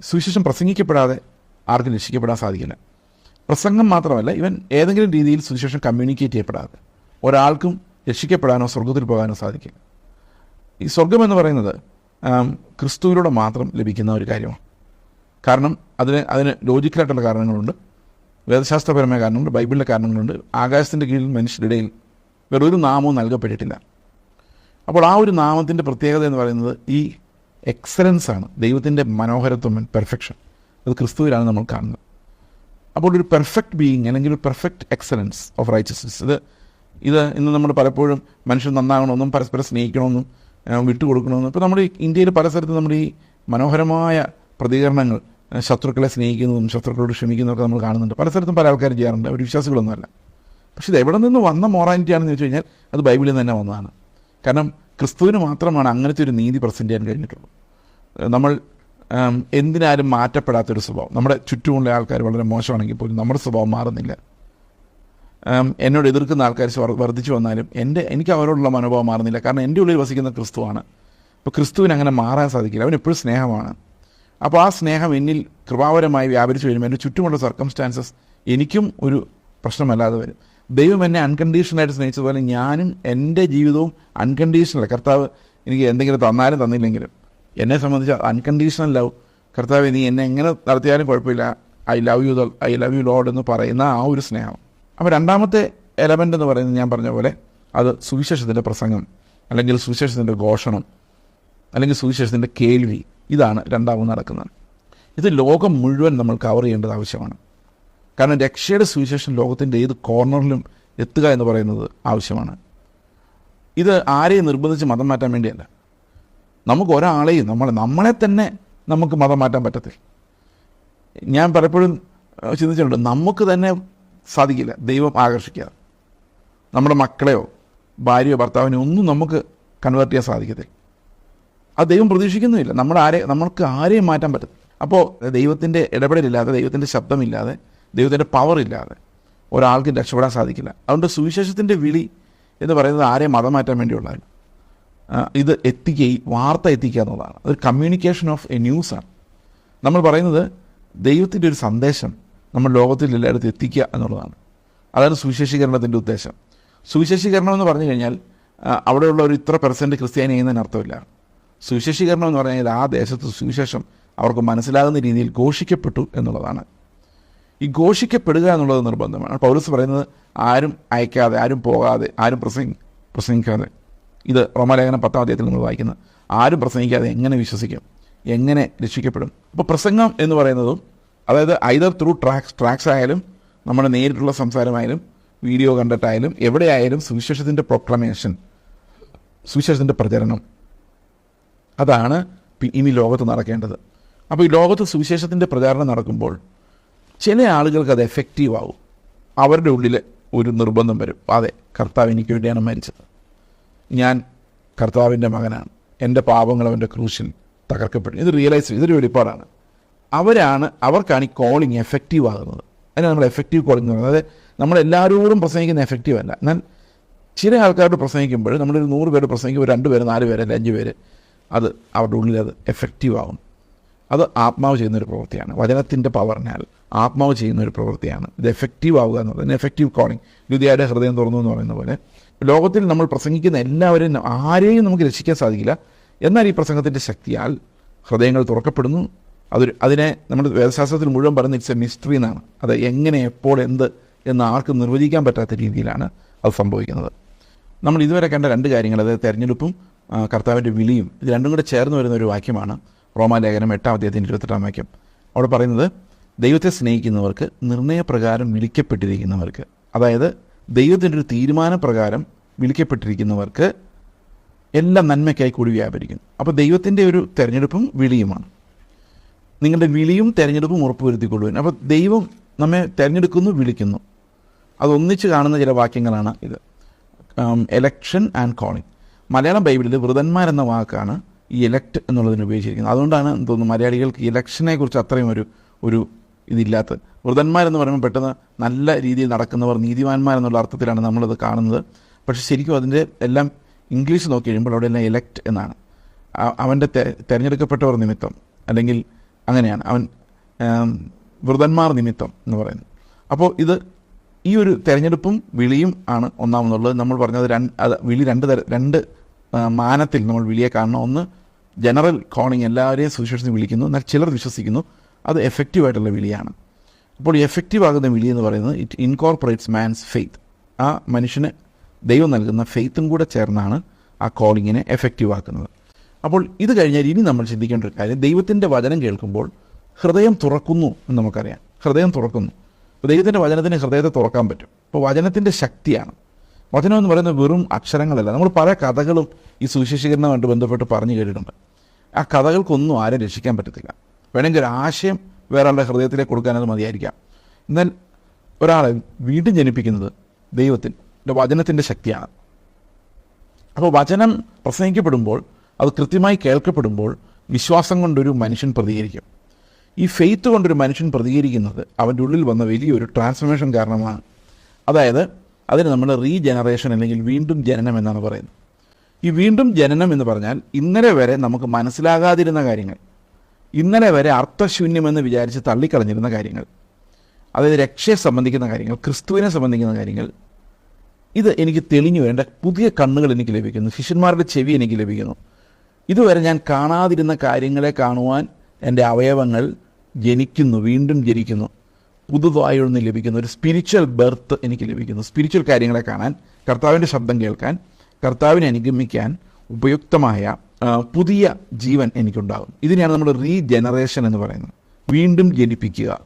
സുവിശേഷം പ്രസംഗിക്കപ്പെടാതെ ആർക്കും രക്ഷിക്കപ്പെടാൻ സാധിക്കില്ല. പ്രസംഗം മാത്രമല്ല ഇവൻ ഏതെങ്കിലും രീതിയിൽ സുവിശേഷം കമ്മ്യൂണിക്കേറ്റ് ചെയ്യപ്പെടാതെ ഒരാൾക്കും രക്ഷിക്കപ്പെടാനോ സ്വർഗത്തിൽ പോകാനോ സാധിക്കില്ല. ഈ സ്വർഗം എന്ന് പറയുന്നത് ക്രിസ്തുവിലൂടെ മാത്രം ലഭിക്കുന്ന ഒരു കാര്യമാണ്. കാരണം അതിന് അതിന് ലോജിക്കലായിട്ടുള്ള കാരണങ്ങളുണ്ട്. വേദശാസ്ത്രപരമായ കാരണങ്ങളുണ്ട് ബൈബിളിലെ കാരണങ്ങളുണ്ട്. ആകാശത്തിന്റെ കീഴിൽ മനുഷ്യരുടെ ഇടയിൽ വേറൊരു നാമവും നൽകപ്പെട്ടിട്ടില്ല. അപ്പോൾ ആ ഒരു നാമത്തിന്റെ പ്രത്യേകത എന്ന് പറയുന്നത് ഈ എക്സലൻസ് ആണ്. ദൈവത്തിന്റെ മനോഹരത്വം പെർഫെക്ഷൻ അത് ക്രിസ്തുവിലാണ് നമ്മൾ കാണുന്നത്. അപ്പോൾ ഒരു പെർഫെക്റ്റ് ബീയിങ് അല്ലെങ്കിൽ ഒരു പെർഫെക്റ്റ് എക്സലൻസ് ഓഫ് റൈച്ചസ്നസ് ഇത് ഇത് ഇന്ന് നമ്മൾ പലപ്പോഴും മനുഷ്യൻ നന്നാകണമെന്നും പരസ്പരം സ്നേഹിക്കണമെന്നും വിട്ടുകൊടുക്കണമെന്നും ഇപ്പോൾ നമ്മുടെ ഇന്ത്യയിൽ പല സ്ഥലത്തും നമ്മുടെ ഈ മനോഹരമായ പ്രതികരണങ്ങൾ ശത്രുക്കളെ സ്നേഹിക്കുന്നതും ശത്രുക്കളോട് ക്ഷമിക്കുന്നതൊക്കെ നമ്മൾ കാണുന്നുണ്ട്. പല സ്ഥലത്തും പല ആൾക്കാരും ചെയ്യാറുണ്ട്. അവർ വിശ്വാസികളൊന്നുമല്ല. പക്ഷേ ഇത് എവിടെ നിന്ന് വന്ന മോറാലിറ്റി ആണെന്ന് ചോദിച്ചു കഴിഞ്ഞാൽ അത് ബൈബിളിൽ നിന്ന് തന്നെ വന്നതാണ്. കാരണം ക്രിസ്തുവിന് മാത്രമാണ് അങ്ങനത്തെ ഒരു നീതി പ്രസന്റ് ചെയ്യാൻ കഴിഞ്ഞിട്ടുള്ളൂ. നമ്മൾ എന്തിനാരും മാറ്റപ്പെടാത്തൊരു സ്വഭാവം. നമ്മുടെ ചുറ്റുമുള്ള ആൾക്കാർ വളരെ മോശമാണെങ്കിൽ പോലും നമ്മുടെ സ്വഭാവം മാറുന്നില്ല. എന്നോട് എതിർക്കുന്ന ആൾക്കാർ വർദ്ധിച്ചു വന്നാലും എന്റെ എനിക്ക് അവരോടുള്ള മനോഭാവം മാറുന്നില്ല. കാരണം എന്റെ ഉള്ളിൽ വസിക്കുന്ന ക്രിസ്തുവാണ്. അപ്പോൾ ക്രിസ്തുവിന് അങ്ങനെ മാറാൻ സാധിക്കില്ല. അവൻ എപ്പോഴും സ്നേഹമാണ്. അപ്പോൾ ആ സ്നേഹം എന്നിൽ കൃപാവരമായി വ്യാപരിച്ചു വരുമ്പോൾ എന്റെ ചുറ്റുമുള്ള സർക്കംസ്റ്റാൻസസ് എനിക്കും ഒരു പ്രശ്നമല്ലാതെ വരും. ദൈവം എന്നെ അൺകണ്ടീഷണലായിട്ട് സ്നേഹിച്ചതുപോലെ ഞാനും എന്റെ ജീവിതവും അൺകണ്ടീഷണൽ കർത്താവ് എനിക്ക് എന്തെങ്കിലും തന്നാലും തന്നില്ലെങ്കിലും. എന്നെ സംബന്ധിച്ച് അൺകണ്ടീഷണൽ ലവ് കർത്താവ് നീ എന്നെ എങ്ങനെ നടത്തിയാലും കുഴപ്പമില്ല. I love you I love you Lord എന്ന് പറയുന്ന ആ ഒരു സ്നേഹം. അപ്പോൾ രണ്ടാമത്തെ എലമെന്റ് എന്ന് പറയുന്നത് ഞാൻ പറഞ്ഞ പോലെ അത് സുവിശേഷത്തിന്റെ പ്രസംഗം അല്ലെങ്കിൽ സുവിശേഷത്തിന്റെ ഘോഷണം അല്ലെങ്കിൽ സുവിശേഷത്തിന്റെ കേൾവി. ഇതാണ് രണ്ടാമത് നടക്കുന്നത്. ഇത് ലോകം മുഴുവൻ നമ്മൾ കവർ ചെയ്യേണ്ടത് ആവശ്യമാണ്. കാരണം രക്ഷയുടെ സുവിശേഷം ലോകത്തിന്റെ ഏത് കോർണറിലും എത്തുക എന്ന് പറയുന്നത് ആവശ്യമാണ്. ഇത് ആരെയും നിർബന്ധിച്ച് മതം മാറ്റാൻ വേണ്ടിയല്ല. നമുക്ക് ഒരാളെയും നമ്മളെ നമ്മളെ തന്നെ നമുക്ക് മതം മാറ്റാൻ പറ്റത്തില്ല. ഞാൻ പലപ്പോഴും ചിന്തിച്ചിട്ടുണ്ട് നമുക്ക് തന്നെ സാധിക്കില്ല ദൈവം ആകർഷിക്കാതെ. നമ്മുടെ മക്കളെയോ ഭാര്യയോ ഭർത്താവിനെയോ ഒന്നും നമുക്ക് കൺവേർട്ട് ചെയ്യാൻ സാധിക്കത്തില്ല. ആ ദൈവം പ്രതീക്ഷിക്കുന്നുമില്ല. നമ്മുടെ ആരെ നമ്മൾക്ക് ആരെയും മാറ്റാൻ പറ്റും അപ്പോൾ ദൈവത്തിന്റെ ഇടപെടലില്ലാതെ ദൈവത്തിന്റെ ശബ്ദമില്ലാതെ ദൈവത്തിന്റെ പവർ ഇല്ലാതെ ഒരാൾക്കും രക്ഷപ്പെടാൻ സാധിക്കില്ല. അതുകൊണ്ട് സുവിശേഷത്തിന്റെ വിളി എന്ന് പറയുന്നത് ആരെയും മതം മാറ്റാൻ വേണ്ടിയുള്ളതല്ല. ആ, ഇത് എത്തിക്കുകയും വാർത്ത എത്തിക്കുക എന്നുള്ളതാണ്. അതൊരു കമ്മ്യൂണിക്കേഷൻ ഓഫ് എ ന്യൂസാണ് നമ്മൾ പറയുന്നത് ദൈവത്തിന്റെ ഒരു സന്ദേശം നമ്മൾ ലോകത്തിൽ എല്ലായിടത്തും എത്തിക്കുക എന്നുള്ളതാണ്. അതാണ് സുവിശേഷീകരണത്തിന്റെ ഉദ്ദേശം. സുവിശേഷീകരണം എന്ന് പറഞ്ഞു കഴിഞ്ഞാൽ അവിടെയുള്ള ഒരു ഇത്ര പെർസെന്റ് ക്രിസ്ത്യാനി ചെയ്യുന്നതിന് അർത്ഥമില്ല. സുവിശേഷീകരണം എന്ന് പറഞ്ഞാൽ ആ ദേശത്ത് സുവിശേഷം അവർക്ക് മനസ്സിലാകുന്ന രീതിയിൽ ഘോഷിക്കപ്പെട്ടു എന്നുള്ളതാണ്. ഈ ഘോഷിക്കപ്പെടുക എന്നുള്ളത് നിർബന്ധമാണ്. പൗലസ് പറയുന്നത് ആരും അയക്കാതെ ആരും പോകാതെ ആരും പ്രസംഗി പ്രസംഗിക്കാതെ. ഇത് റോമാലേഖനം പത്താം അധ്യായത്തിൽ നിങ്ങൾ വായിക്കുന്നത് ആരും പ്രസംഗിക്കാതെ എങ്ങനെ വിശ്വസിക്കും? എങ്ങനെ രക്ഷിക്കപ്പെടും? അപ്പോൾ പ്രസംഗം എന്ന് പറയുന്നതും അതായത് ഐദർ ത്രൂ ട്രാക്സ് ട്രാക്സ് ആയാലും നമ്മുടെ നേരിട്ടുള്ള സംസാരമായാലും വീഡിയോ കണ്ടിട്ടായാലും എവിടെയായാലും സുവിശേഷത്തിന്റെ പ്രൊക്ലമേഷൻ സുവിശേഷത്തിന്റെ പ്രചരണം. അതാണ് ഇനി ലോകത്ത് നടക്കേണ്ടത്. അപ്പോൾ ഈ ലോകത്ത് സുവിശേഷത്തിന്റെ പ്രചാരണം നടക്കുമ്പോൾ ചില ആളുകൾക്ക് അത് എഫക്റ്റീവ് ആവും. അവരുടെ ഉള്ളിൽ ഒരു നിർബന്ധം വരും. അതെ കർത്താവ് എനിക്ക് വേണ്ടിയാണ് മരിച്ചത്. ഞാൻ കർത്താവിന്റെ മകനാണ്. എന്റെ പാപങ്ങൾ അവന്റെ ക്രൂശിൽ തകർക്കപ്പെടും ഇത് റിയലൈസ് ഇതൊരു വെളിപ്പാടാണ്. അവരാണ് അവർക്കാണ് ഈ കോളിങ് എഫക്റ്റീവ് ആകുന്നത്. അതിനാണ് നമ്മൾ എഫക്റ്റീവ് കോളിംഗ് എന്ന് പറയുന്നത്. അതായത് നമ്മളെല്ലാവരോടും പ്രസംഗിക്കുന്ന എഫക്റ്റീവ് അല്ല. എന്നാൽ ചില ആൾക്കാരോട് പ്രസംഗിക്കുമ്പോൾ നമ്മളൊരു നൂറ് പേര് പ്രസംഗിക്കുമ്പോൾ രണ്ട് പേര് നാല് പേര് അല്ലെങ്കിൽ അഞ്ച് പേര് അത് അവരുടെ ഉള്ളിൽ അത് എഫക്റ്റീവ് ആകും അത് ആത്മാവ് ചെയ്യുന്നൊരു പ്രവൃത്തിയാണ്. വചനത്തിന്റെ പവറിനാൽ ആത്മാവ് ചെയ്യുന്നൊരു പ്രവൃത്തിയാണ്. ഇത് എഫക്റ്റീവ് ആവുക എന്ന് പറയുന്നത് എഫക്റ്റീവ് കോളിംഗ് ലുതിയായുടെ ഹൃദയം തുറന്നു എന്ന് പറയുന്ന പോലെ ലോകത്തിൽ നമ്മൾ പ്രസംഗിക്കുന്ന എല്ലാവരെയും ആരെയും നമുക്ക് രക്ഷിക്കാൻ സാധിക്കില്ല. എന്നാൽ ഈ പ്രസംഗത്തിന്റെ ശക്തിയാൽ ഹൃദയങ്ങൾ തുറക്കപ്പെടുന്നു. അതൊരു അതിനെ നമ്മൾ വേദശാസ്ത്രത്തിൽ മുഴുവൻ പറയുന്ന ഇറ്റ്സ് എ മിസ്റ്ററി എന്നാണ്. അത് എങ്ങനെ എപ്പോൾ എന്ത് എന്ന് ആർക്കും നിർവചിക്കാൻ പറ്റാത്ത രീതിയിലാണ് അത് സംഭവിക്കുന്നത്. നമ്മൾ ഇതുവരെ കണ്ട രണ്ട് കാര്യങ്ങൾ അതായത് തെരഞ്ഞെടുപ്പും കർത്താവിന്റെ വിളിയും ഇത് രണ്ടും കൂടെ ചേർന്ന് വരുന്ന ഒരു വാക്യമാണ് റോമാലേഖനം എട്ടാം അദ്ദേഹത്തിന്റെ ഇരുപത്തെട്ടാം വാക്യം. അവിടെ പറയുന്നത് ദൈവത്തെ സ്നേഹിക്കുന്നവർക്ക് നിർണയപ്രകാരം വിളിക്കപ്പെട്ടിരിക്കുന്നവർക്ക് അതായത് ദൈവത്തിന്റെ ഒരു തീരുമാനപ്രകാരം വിളിക്കപ്പെട്ടിരിക്കുന്നവർക്ക് എല്ലാം നന്മയ്ക്കായി കൂടി വ്യാപരിക്കുന്നു. അപ്പോൾ ദൈവത്തിന്റെ ഒരു തിരഞ്ഞെടുപ്പും വിളിയുമാണ്. നിങ്ങളുടെ വിളിയും തിരഞ്ഞെടുപ്പും ഉറപ്പുവരുത്തിക്കൊള്ളുവാൻ. അപ്പോൾ ദൈവം നമ്മെ തിരഞ്ഞെടുക്കുന്നു വിളിക്കുന്നു. അതൊന്നിച്ച് കാണുന്ന ചില വാക്യങ്ങളാണ് ഇത്. എലക്ഷൻ ആൻഡ് കോളിംഗ് മലയാളം ബൈബിളിൽ വൃതന്മാരെന്ന വാക്കാണ് ഈ എലക്ട് എന്നുള്ളതിന് ഉപയോഗിച്ചിരിക്കുന്നത്. അതുകൊണ്ടാണ് തോന്നുന്നു മലയാളികൾക്ക് ഇലക്ഷനെ കുറിച്ച് അത്രയും ഒരു ഒരു ഇതില്ലാത്തത് വൃതന്മാരെന്ന് പറയുമ്പോൾ പെട്ടെന്ന് നല്ല രീതിയിൽ നടക്കുന്നവർ നീതിമാന്മാരെന്നുള്ള അർത്ഥത്തിലാണ് നമ്മളത് കാണുന്നത്. പക്ഷേ ശരിക്കും അതിന്റെ എല്ലാം ഇംഗ്ലീഷ് നോക്കി കഴിയുമ്പോൾ അവിടെ എല്ലാം എലക്ട് എന്നാണ്. അവന്റെ തിരഞ്ഞെടുക്കപ്പെട്ടവർ നിമിത്തം അല്ലെങ്കിൽ അങ്ങനെയാണ്. അവൻ വൃതന്മാർ നിമിത്തം എന്ന് പറയുന്നത്. അപ്പോൾ ഇത് ഈ ഒരു തിരഞ്ഞെടുപ്പും വിളിയും ആണ് ഒന്നാമെന്നുള്ളത്. നമ്മൾ പറഞ്ഞത് രണ്ട് വിളി രണ്ട് തര രണ്ട് മാനത്തിൽ നമ്മൾ വിളിയെ കാണണം. ഒന്ന് ജനറൽ കോണിങ് എല്ലാവരെയും സുവിശേഷത്തിന് വിളിക്കുന്നു. എന്നാൽ ചിലർ വിശ്വസിക്കുന്നു. അത് എഫക്റ്റീവായിട്ടുള്ള വിളിയാണ്. അപ്പോൾ എഫക്റ്റീവാകുന്ന വിളി എന്ന് പറയുന്നത് ഇറ്റ് ഇൻകോർപ്പറേറ്റ്സ് മാൻസ് ഫെയ്ത്ത് ആ മനുഷ്യന് ദൈവം നൽകുന്ന ഫെയ്ത്തും കൂടെ ചേർന്നാണ് ആ കോളിങ്ങിനെ എഫക്റ്റീവ് ആക്കുന്നത് അപ്പോൾ ഇത് കഴിഞ്ഞാൽ ഇനി നമ്മൾ ചിന്തിക്കേണ്ട ഒരു കാര്യം ദൈവത്തിന്റെ വചനം കേൾക്കുമ്പോൾ ഹൃദയം തുറക്കുന്നു എന്ന് നമുക്കറിയാം. ഹൃദയം തുറക്കുന്നു. ദൈവത്തിന്റെ വചനത്തിന് ഹൃദയത്തെ തുറക്കാൻ പറ്റും. അപ്പോൾ വചനത്തിന്റെ ശക്തിയാണ്. വചനം എന്ന് പറയുന്നത് വെറും അക്ഷരങ്ങളല്ല. നമ്മൾ പല കഥകളും ഈ സുവിശേഷീകരണമായിട്ട് ബന്ധപ്പെട്ട് പറഞ്ഞു കേട്ടിട്ടുണ്ട്. ആ കഥകൾക്കൊന്നും ആരും രക്ഷിക്കാൻ പറ്റത്തില്ല. വേണമെങ്കിൽ ഒരു ആശയം വേറെ ആളുടെ ഹൃദയത്തിലേക്ക് കൊടുക്കാനത് മതിയായിരിക്കാം. എന്നാൽ ഒരാളെ വീണ്ടും ജനിപ്പിക്കുന്നത് ദൈവത്തിന്റെ വചനത്തിന്റെ ശക്തിയാണ്. അപ്പോൾ വചനം പ്രസംഗിക്കപ്പെടുമ്പോൾ അത് കൃത്യമായി കേൾക്കപ്പെടുമ്പോൾ വിശ്വാസം കൊണ്ടൊരു മനുഷ്യൻ പ്രതികരിക്കും. ഈ ഫെയ്ത്ത് കൊണ്ടൊരു മനുഷ്യൻ പ്രതികരിക്കുന്നത് അവന്റെ ഉള്ളിൽ വന്ന വലിയൊരു ട്രാൻസ്ഫർമേഷൻ കാരണമാണ്. അതായത് അതിന് നമ്മൾ റീജനറേഷൻ അല്ലെങ്കിൽ വീണ്ടും ജനനം എന്നാണ് പറയുന്നത്. ഈ വീണ്ടും ജനനം എന്ന് പറഞ്ഞാൽ ഇന്നലെ വരെ നമുക്ക് മനസ്സിലാകാതിരുന്ന കാര്യങ്ങൾ. ഇന്നലെ വരെ അർത്ഥശൂന്യമെന്ന് വിചാരിച്ച് തള്ളിക്കളഞ്ഞിരുന്ന കാര്യങ്ങൾ അതായത് രക്ഷയെ സംബന്ധിക്കുന്ന കാര്യങ്ങൾ ക്രിസ്തുവിനെ സംബന്ധിക്കുന്ന കാര്യങ്ങൾ ഇത് എനിക്ക് തെളിഞ്ഞു വേണ്ട പുതിയ കണ്ണുകൾ എനിക്ക് ലഭിക്കുന്നു ശിഷ്യന്മാരുടെ ചെവി എനിക്ക് ലഭിക്കുന്നു. ഇതുവരെ ഞാൻ കാണാതിരുന്ന കാര്യങ്ങളെ കാണുവാൻ എന്റെ അവയവങ്ങൾ ജനിക്കുന്നു വീണ്ടും ജനിക്കുന്നു. പുതുതായി ഒന്ന് ലഭിക്കുന്നു ഒരു സ്പിരിച്വൽ ബർത്ത് എനിക്ക് ലഭിക്കുന്നു. സ്പിരിച്വൽ കാര്യങ്ങളെ കാണാൻ കർത്താവിന്റെ ശബ്ദം കേൾക്കാൻ കർത്താവിനെ അനുഗമിക്കാൻ ഉപയുക്തമായ പുതിയ ജീവൻ എനിക്കുണ്ടാകും ഇതിനെയാണ് നമ്മൾ റീജനറേഷൻ എന്ന് പറയുന്നത്. വീണ്ടും ജനിപ്പിക്കുക.